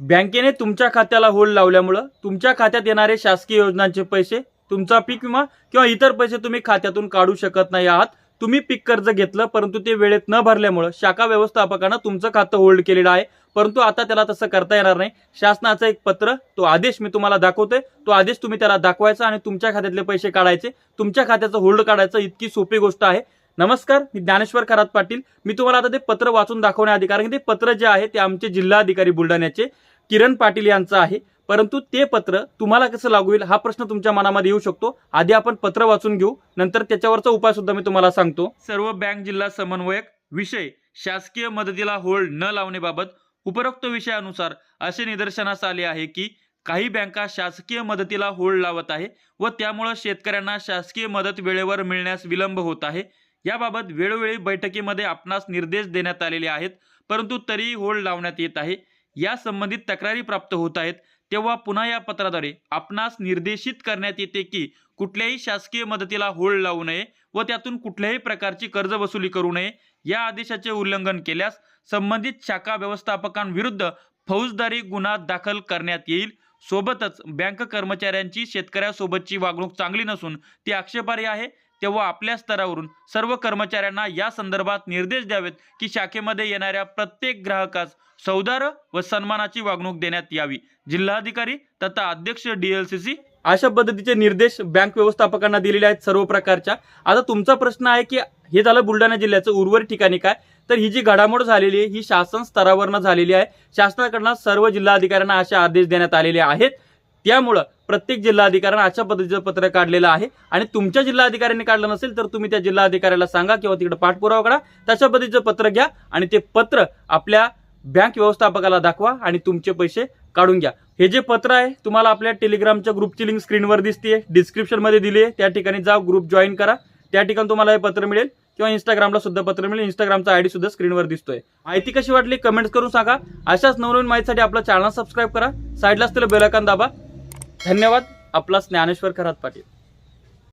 बँकेने तुमच्या खात्याला होल्ड लावल्यामुळं तुमच्या खात्यात येणारे शासकीय योजनांचे पैसे तुमचा पीक विमा किंवा इतर पैसे तुम्ही खात्यातून काढू शकत नाही आहात. तुम्ही पीक कर्ज घेतलं परंतु ते वेळेत न भरल्यामुळं शाखा व्यवस्थापकानं तुमचं खातं होल्ड केलेलं आहे. परंतु आता त्याला तसं करता येणार नाही. शासनाचं एक पत्र तो आदेश मी तुम्हाला दाखवतोय. तो आदेश तुम्ही त्याला दाखवायचा आणि तुमच्या खात्यातले पैसे काढायचे. तुमच्या खात्याचं होल्ड काढायचं इतकी सोपी गोष्ट आहे. नमस्कार मी ज्ञानेश्वर खरात पाटील. मी तुम्हाला आता ते पत्र वाचून दाखवण्याआधी कारण ते पत्र जे आहे ते आमचे जिल्हाधिकारी बुलढाण्याचे किरण पाटील यांचं आहे. परंतु ते पत्र तुम्हाला कसं लागू होईल हा प्रश्न तुमच्या मनामध्ये येऊ शकतो. आधी आपण पत्र वाचून घेऊ नंतर त्याच्यावरचा उपाय सुद्धा मी तुम्हाला सांगतो. सर्व बँक जिल्हा समन्वयक विषय शासकीय मदतीला होल्ड न लावण्याबाबत उपरोक्त विषयानुसार असे निदर्शनास आले आहे की काही बँका शासकीय मदतीला होल्ड लावत आहे व त्यामुळं शेतकऱ्यांना शासकीय मदत वेळेवर मिळण्यास विलंब होत आहे. याबाबत वेळोवेळी बैठकीमध्ये आपणास निर्देश देण्यात आलेले आहेत परंतु तरीही होल्ड लावण्यात येत आहे. या संबंधित तक्रारी प्राप्त होत आहेत. तेव्हा पुन्हा या पत्राद्वारे आपणास निर्देशित करण्यात येते की कुठल्याही शासकीय मदतीला होल्ड लावू नये व त्यातून कुठल्याही प्रकारची कर्ज वसुली करू नये या आदेशाचे उल्लंघन केल्यास संबंधित शाखा व्यवस्थापकांविरुद्ध फौजदारी गुन्हा दाखल करण्यात येईल. सोबतच बँक कर्मचाऱ्यांची शेतकऱ्यासोबतची वागणूक चांगली नसून ती आक्षेपार्ह आहे. तेव्हा आपल्या स्तरावरून सर्व कर्मचाऱ्यांना या संदर्भात निर्देश द्यावेत की शाखेमध्ये येणाऱ्या प्रत्येक ग्राहकास सौदार व सन्मानाची वागणूक देण्यात यावी. जिल्हाधिकारी तथा अध्यक्ष डीएलसीसी अशा पद्धतीचे निर्देश बँक व्यवस्थापकांना दिलेले आहेत सर्व प्रकारच्या. आता तुमचा प्रश्न आहे की हे झालं बुलढाणा जिल्ह्याचं उर्वरित ठिकाणी काय? तर ही जी घडामोड झालेली आहे ही शासन स्तरावरनं झालेली आहे. शासनाकडनं सर्व जिल्हाधिकाऱ्यांना असे आदेश देण्यात आलेले आहेत. त्यामुळं प्रत्येक जिल्हाधिकाऱ्यांना अशा पद्धतीचं पत्र काढलेलं आहे. आणि तुमच्या जिल्हाधिकाऱ्यांनी काढलं नसेल तर तुम्ही त्या जिल्हाधिकाऱ्याला सांगा किंवा तिकडे पाठपुरावा करा. तशा पद्धतीचं पत्र घ्या आणि ते पत्र आपल्या बँक व्यवस्थापकाला दाखवा आणि तुमचे पैसे काढून घ्या. हे जे पत्र आहे तुम्हाला आपल्या टेलिग्रामच्या ग्रुपची लिंक स्क्रीनवर दिसते डिस्क्रिप्शनमध्ये दिली आहे त्या ठिकाणी जा ग्रुप जॉईन करा. त्या ठिकाणी तुम्हाला हे पत्र मिळेल किंवा इंस्टाग्रामला सुद्धा पत्र मिळेल. इंस्टाग्रामचा आयडी सुद्धा स्क्रीनवर दिसतोय. माहिती कशी वाटली कमेंट्स करून सांगा. अशाच नवनवीन माहितीसाठी आपला चॅनल सबस्क्राईब करा. साईडला असलेलं बेलायकॉन दाबा. धन्यवाद. आपला ज्ञानेश्वर खरात पाटील.